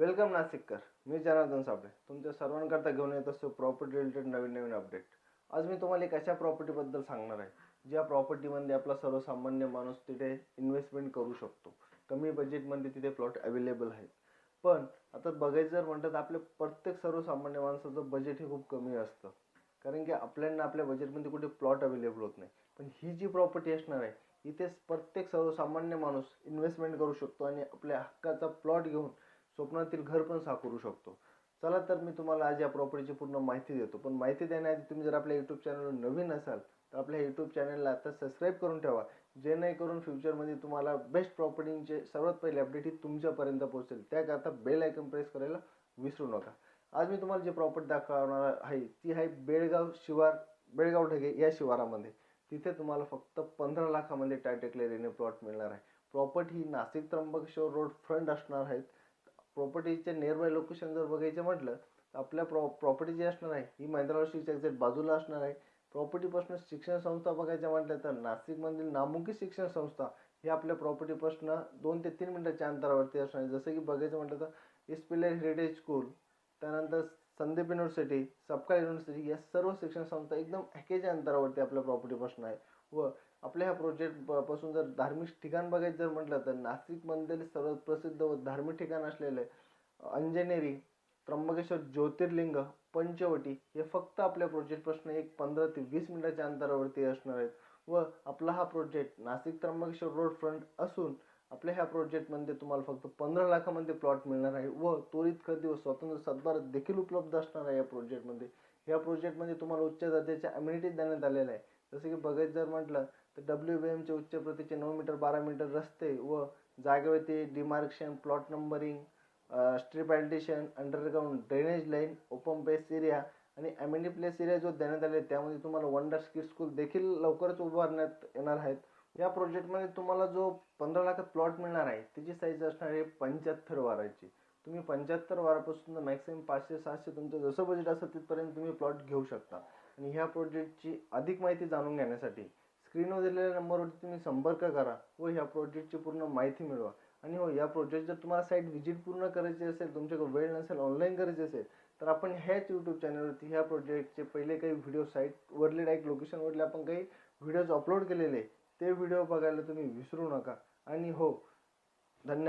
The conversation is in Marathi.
वेलकम नाशिककर मी जनार्दन साबळे. तुमच्या सर्वांकरता घेऊन येत असतो प्रॉपर्टी रिलेटेड नवीन नवीन अपडेट. आज मी तुम्हाला एक अशा प्रॉपर्टीबद्दल सांगणार आहे ज्या प्रॉपर्टीमध्ये आपला सर्वसामान्य माणूस तिथे इन्व्हेस्टमेंट करू शकतो. कमी बजेटमध्ये तिथे प्लॉट अवेलेबल आहेत. पण आता बघायचं जर म्हणतात तर आपल्या प्रत्येक सर्वसामान्य माणसाचं बजेट हे खूप कमी असतं. कारण की आपल्याला आपल्या बजेटमध्ये कुठे प्लॉट अवेलेबल होत नाही. पण ही जी प्रॉपर्टी असणार आहे इथे प्रत्येक सर्वसामान्य माणूस इन्व्हेस्टमेंट करू शकतो आणि आपल्या हक्काचा प्लॉट घेऊन स्वप्नातील घर पण साकारू शकतो. चला तर मी तुम्हाला आज या प्रॉपर्टीची पूर्ण माहिती देतो. पण माहिती देण्याआधी तुम्ही जर आपल्या यूट्यूब चॅनलवर नवीन असाल तर आपल्या यूट्यूब चॅनलला आता सबस्क्राईब करून ठेवा. जेणेकरून फ्युचरमध्ये तुम्हाला बेस्ट प्रॉपर्टींचे सर्वात पहिले अपडेट ही तुमच्यापर्यंत पोहोचेल. त्याकरता बेल आयकन प्रेस करायला विसरू नका. आज मी तुम्हाला जी प्रॉपर्टी दाखवणार आहे ती आहे बेळगाव शिवार बेळगाव ढगे या शिवारामध्ये. तिथे तुम्हाला फक्त पंधरा लाखामध्ये टायटेक एरियाने प्लॉट मिळणार आहे. प्रॉपर्टी ही नाशिक त्र्यंबकेश्वर रोड फ्रंट असणार आहेत. प्रॉपर्टीच्या नियरबाय लोकेशन जर बघायचं म्हटलं तर आपल्या प्रॉ प्रॉपर्टी जी असणार आहे ही महिंद्रा एक्झॅक्ट बाजूला असणार आहे. प्रॉपर्टीपासून शिक्षण संस्था बघायच्या म्हटलं तर नाशिकमधील नामुकी शिक्षण संस्था ही आपल्या प्रॉपर्टीपासून दोन ते तीन मिनिटाच्या अंतरावरती असणार आहे. जसं की बघायचं म्हटलं तर इस्पिलर हेरिटेज स्कूल त्यानंतर संदीप युनिव्हर्सिटी सपकाळ युनिव्हर्सिटी या सर्व शिक्षण संस्था एकदम ॲकेच्या अंतरावरती आपल्या प्रॉपर्टीपासून आहे. व आपल्या ह्या प्रोजेक्टपासून जर धार्मिक ठिकाण बघायचं जर म्हटलं तर नाशिकमधील सर्वात प्रसिद्ध व धार्मिक ठिकाण असलेले अंजनेरी त्र्यंबकेश्वर ज्योतिर्लिंग पंचवटी हे फक्त आपल्या प्रोजेक्टपासून एक पंधरा ते वीस मिनिटाच्या अंतरावरती असणार आहेत. व आपला हा project Nashik Trimbakeshwar road front असून आपल्या ह्या प्रोजेक्टमध्ये तुम्हाला फक्त पंधरा लाखामध्ये प्लॉट मिळणार आहे व त्वरित खरेदी व स्वतंत्र सातबारा देखील उपलब्ध असणार आहे या प्रोजेक्टमध्ये या प्रोजेक्टमध्ये तुम्हाला उच्च दर्जाच्या अम्युनिटीज देण्यात आलेल्या आहे. जसं की बघायचं जर म्हटलं तर डब्ल्यू बी एमचे उच्च प्रतीचे नऊ मीटर बारा मीटर रस्ते व जागेवरती demarcation plot numbering strip partition underground drainage line open base area आणि अम्युनिटी प्लेस एरिया जो देण्यात आले त्यामध्ये तुम्हाला वंडर स्किट स्कूल देखील लवकरच उभारण्यात येणार आहेत. या प्रोजेक्टमध्ये तुम्हाला जो पंधरा लाखात प्लॉट मिळणार आहे त्याची साईज असणार आहे पंच्याहत्तर वाराची. तुम्ही पंच्याहत्तर वारापासून मॅक्सिमम पाचशे सहाशे तुमचं जसं बजेट असेल तिथपर्यंत तुम्ही प्लॉट घेऊ शकता. आणि ह्या प्रोजेक्टची अधिक माहिती जाणून घेण्यासाठी स्क्रीनवर दिलेल्या नंबरवरती तुम्ही संपर्क करा व ह्या प्रोजेक्टची पूर्ण माहिती मिळवा. आणि हो या प्रोजेक्ट जर तुम्हाला साईट व्हिजिट पूर्ण करायची असेल तुमच्याकडे वेळ नसेल ऑनलाईन करायची असेल तर आपण ह्याच यूट्यूब चॅनलवरती ह्या प्रोजेक्टचे पहिले काही व्हिडिओ साईट वरले डायरेक्ट लोकेशनवरले आपण काही व्हिडिओज अपलोड केलेले ते व्हिडिओ बघायला तुम्ही विसरू नका. आणि हो धन्यवाद.